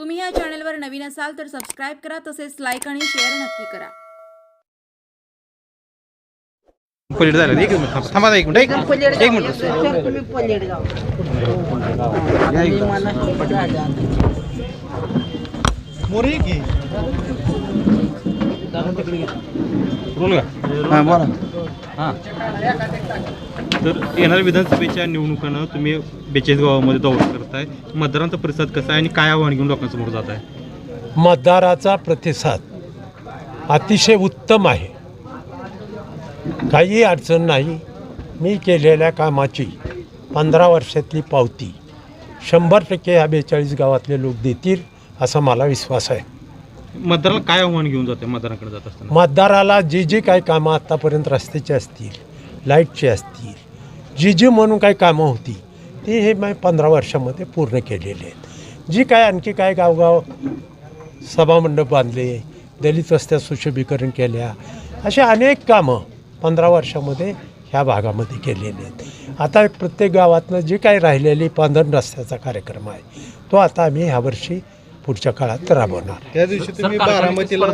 तुम्ही या चॅनलवर नवीन असाल तर सबस्क्राईब करा तसेच लाईक आणि शेअर नक्की करा. पलीड झालं एक मिनिट थांबा. थांबा एक मिनिट. एक एक मिनिट. मोरी की बोल का? हाँ बोला. हां. तर येणाऱ्या विधानसभेच्या निवडणुकांना तुम्ही बेचाळीस गावामध्ये दौरा करताय. मतदारांचा प्रतिसाद कसा आहे आणि काय आव्हान घेऊन लोकांसमोर जात आहे मतदाराचा प्रतिसाद अतिशय उत्तम आहे. काही अडचण नाही. मी केलेल्या कामाची पंधरा वर्षातली पावती शंभर टक्के ह्या बेचाळीस गावातले लोक देतील असा मला विश्वास आहे. मतदाराला काय आव्हान घेऊन जाते मतदारांकडे जात असताना? मतदाराला जी जी काही कामं आत्तापर्यंत रस्त्याची असतील लाईटची असतील जी जी म्हणून काही कामं होती ती हे मी पंधरा वर्षामध्ये पूर्ण केलेली आहेत. जी काय आणखी काय गावगाव सभामंडप बांधले दलित वस्त्या सुशोभीकरण केल्या अशी अनेक कामं पंधरा वर्षामध्ये ह्या भागामध्ये केलेली आहेत. आता प्रत्येक गावातनं जी काही राहिलेली पांधन रस्त्याचा कार्यक्रम आहे तो आता आम्ही ह्यावर्षी पुढच्या काळात राबवणार. त्या दिवशी तुम्ही बारामतीला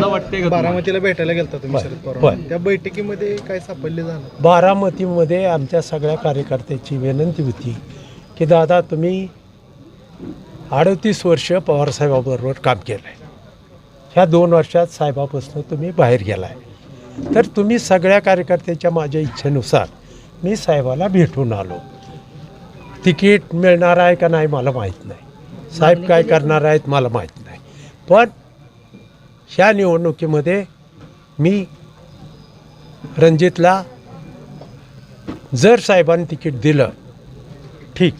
बारामतीला भेटायला गेलता तुम्ही शरद. पवार. त्या बैठकीमध्ये काय सापडले झालं बारामतीमध्ये आमच्या सगळ्या कार्यकर्त्याची विनंती होती की दादा तुम्ही अडतीस वर्ष पवारसाहेबाबरोबर काम केलं आहे ह्या दोन वर्षात साहेबापासून तुम्ही बाहेर गेला आहे तर तुम्ही सगळ्या कार्यकर्त्याच्या माझ्या इच्छेनुसार मी साहेबाला भेटून आलो. तिकीट मिळणार आहे का नाही मला माहीत नाही. साहेब काय करणार आहेत मला माहीत नाही पण ह्या निवडणुकीमध्ये मी रणजितला जर साहेबांनी तिकीट दिलं ठीक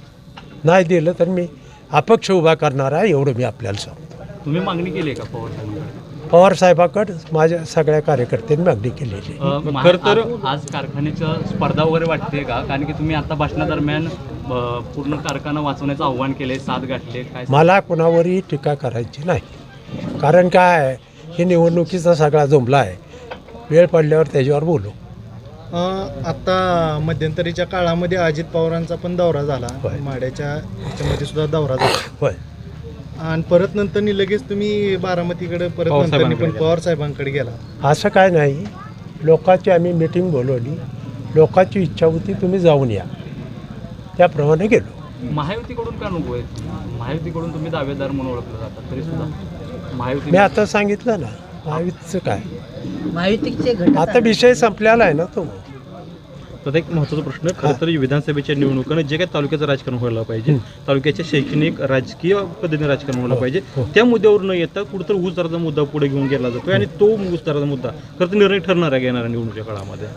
नाही दिलं तर मी अपक्ष उभा करणार आहे एवढं मी आपल्याला सांगतो तुम्ही मागणी केली आहे का पवार साहेबांकडे? पवार साहेबाकडं माझ्या सगळ्या कार्यकर्त्यांनी मागणी केलेली आहे. अ, महा- खरं तर- आज- आज कारखान्याचं स्पर्धा वगैरे वाटते का कारण की तुम्ही आता भाषणादरम्यान पूर्ण कारखाना वाचवण्याचं आव्हान केले साथ गाठले काय मला कोणावरही टीका करायची नाही. कारण काय? आहे, ही निवडणुकीचा सगळा जुमला आहे. वेळ पडल्यावर त्याच्यावर बोलू. अं, आता मध्यंतरीच्या काळामध्ये अजित पवारांचा पण दौरा झाला. होय. माड्याच्या ह्याच्यामध्ये सुद्धा दौरा झाला. होय. आणि परत नंतर लगेच तुम्ही बारामतीकडे परत पवार नंतर साहेबांकडे पण गेला. पवार साहेबांकडे गेला. असं काय नाही. लोकांची आम्ही मिटिंग बोलवली. लोकांची इच्छा होती तुम्ही जाऊन या. त्याप्रमाणे गेलो. महायुतीकडून का नको आहे महायुतीकडून तुम्ही दावेदार म्हणून ओळखलं जातात तरी सुद्धा. महायुती मी आता सांगितलं ना महायुतीचं काय? महायुतीचे आता विषय संपलेला आहे ना तो. तर एक महत्त्वाचा प्रश्न खरं तर विधानसभेच्या निवडणुकांना जे काही तालुक्याचं राजकारण व्हायला पाहिजे तालुक्याच्या शैक्षणिक राजकीय पद्धतीने राजकारण व्हायला पाहिजे त्या मुद्द्यावर न येता कुठंतरी ऊस दराचा मुद्दा पुढे घेऊन गेला जातोय आणि तो ऊस दराचा मुद्दा खरं तर निर्णय ठरणार आहे येणाऱ्या निवडणुकीच्या काळामध्ये.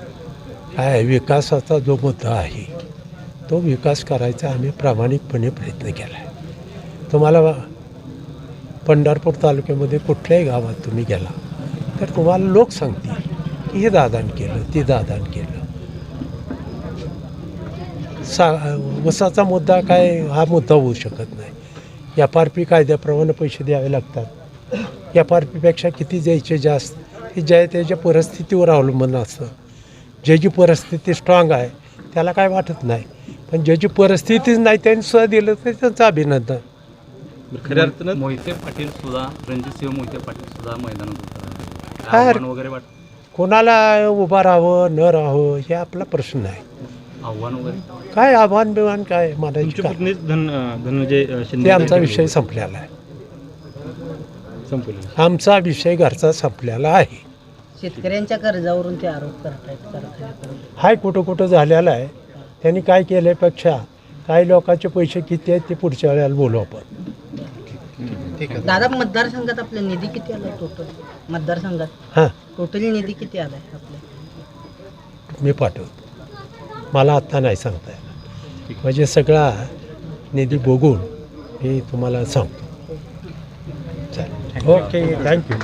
काय विकासाचा जो मुद्दा आहे तो विकास करायचा आम्ही प्रामाणिकपणे प्रयत्न केला आहे तुम्हाला पंढरपूर तालुक्यामध्ये कुठल्याही गावात तुम्ही गेला तर तुम्हाला लोक सांगतील की हे दादान केलं ते दादान केलं. सा वसाचा मुद्दा काय हा मुद्दा होऊ शकत नाही. एफ आर पी कायद्याप्रमाणे पैसे द्यावे लागतात. एफ आर पीपेक्षा किती द्यायचे जास्त हे ज्या त्याच्या परिस्थितीवर अवलंबून असतं. ज्याची परिस्थिती स्ट्रॉंग आहे त्याला काय वाटत नाही. पण ज्याची परिस्थितीच नाही त्यांनी सुद्धा दिलं तर त्यांचं अभिनंदन. खऱ्या अर्थानं मोहिते पाटील सुद्धा रणजितसिंह मोहिते पाटील सुद्धा मैदानात उतरले. काय आव्हान वगैरे वाट कोणाला उभं राहावं न राहावं हे आपला प्रश्न आहे. आव्हान वगैरे? काय आव्हान बिव्हान काय मला तुमचे धन धनंजय अं, ते आमचा विषय संपलेला आहे. संपलेला आमचा विषय घरचा संपलेला आहे. शेतकऱ्यांच्या कर्जावरून ते आरोप करतायत कारखान्याकडून हाय कुठं कुठं झालेला आहे. त्यांनी काय केल्यापेक्षा काही लोकांचे पैसे किती आहेत ते पुढच्या वेळेला बोलू आपण. ठीक आहे. दादा मतदारसंघात आपला निधी किती आलाय टोटल मतदारसंघात? हां. टोटल निधी किती आलाय आपल्या मी पाठवतो. मला आत्ता नाही सांगता येणार. म्हणजे सगळा निधी बघून मी तुम्हाला सांगतो. चालेल. Okay thank you.